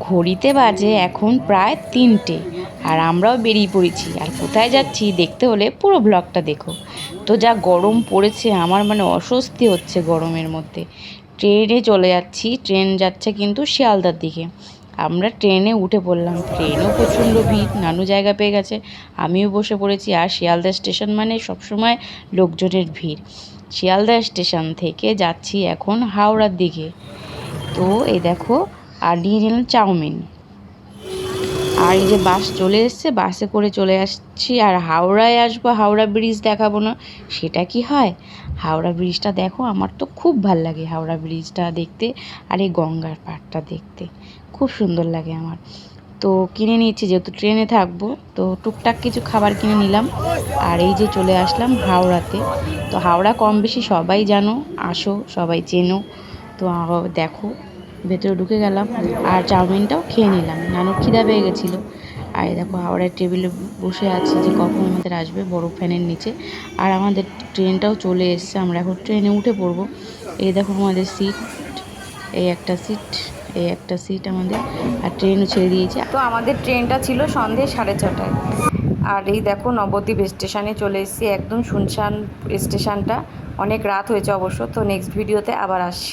ঘড়িতে বাজে এখন প্রায় তিনটে আর আমরাও বেরিয়ে পড়েছি। আর কোথায় যাচ্ছি দেখতে হলে পুরো ব্লগটা দেখো। তো যা গরম পড়েছে, আমার মানে অস্বস্তি হচ্ছে গরমের মধ্যে। ট্রেনে চলে যাচ্ছি, ট্রেন যাচ্ছে কিন্তু শিয়ালদার দিকে। আমরা ট্রেনে উঠে পড়লাম। ট্রেনও প্রচণ্ড ভিড়, নানু জায়গা পেয়ে গেছে। আমিও বসে পড়েছি আর শিয়ালদা স্টেশন মানে সবসময় লোকজনের ভিড়। শিয়ালদা স্টেশন থেকে যাচ্ছি এখন হাওড়ার দিকে। তো এই দেখো আর নিয়ে নিলাম চাউমিন। আর এই যে বাস চলে এসছে, বাসে করে চলে আসছি। আর হাওড়ায় আসব, হাওড়া ব্রিজ দেখাবো না। সেটা কি হয়? হাওড়া ব্রিজটা দেখো, আমার তো খুব ভালো লাগে হাওড়া ব্রিজটা দেখতে আর এই গঙ্গার পাড়টা দেখতে। খুব সুন্দর লাগে আমার। তো কিনে নিয়েছি, যেহেতু ট্রেনে থাকব, তো টুকটাক কিছু খাবার কিনে নিলাম। আর এই যে চলে আসলাম হাওড়াতে। তো হাওড়া কম বেশি সবাই জানো, আসো, সবাই চেনো। তো দেখো ভেতরে ঢুকে গেলাম আর চাউমিনটাও খেয়ে নিলাম। নানুর খিদা পেয়ে গেছিল। আর এই দেখো, হাওড়ার টেবিলে বসে আছি যে কখন আমাদের আসবে বড় ফ্যানের নিচে। আর আমাদের ট্রেনটাও চলে এসছে, আমরা এখন ট্রেনে উঠে পড়ব। এই দেখো আমাদের সিট, এই একটা সিট, এই একটা সিট আমাদের, আর ট্রেনও ছেড়ে দিয়েছে। তো আমাদের ট্রেনটা ছিল সন্ধে সাড়ে ছটায়। আর এই দেখো নবদ্বীপ স্টেশনে চলে এসেছি, একদম শুনশান স্টেশনটা। অনেক রাত হয়েছে অবশ্য, তো নেক্সট ভিডিওতে আবার আসছি।